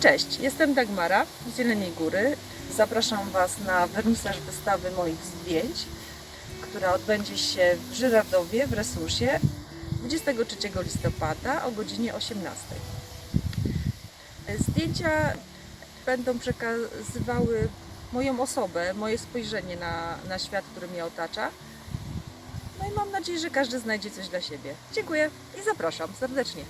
Cześć, jestem Dagmara z Jeleniej Góry. Zapraszam Was na wernisaż wystawy moich zdjęć, która odbędzie się w Żyrardowie w Resursie 23 listopada o godzinie 18. Zdjęcia będą przekazywały moją osobę, moje spojrzenie na, na świat, który mnie otacza. No i mam nadzieję, że każdy znajdzie coś dla siebie. Dziękuję i zapraszam serdecznie.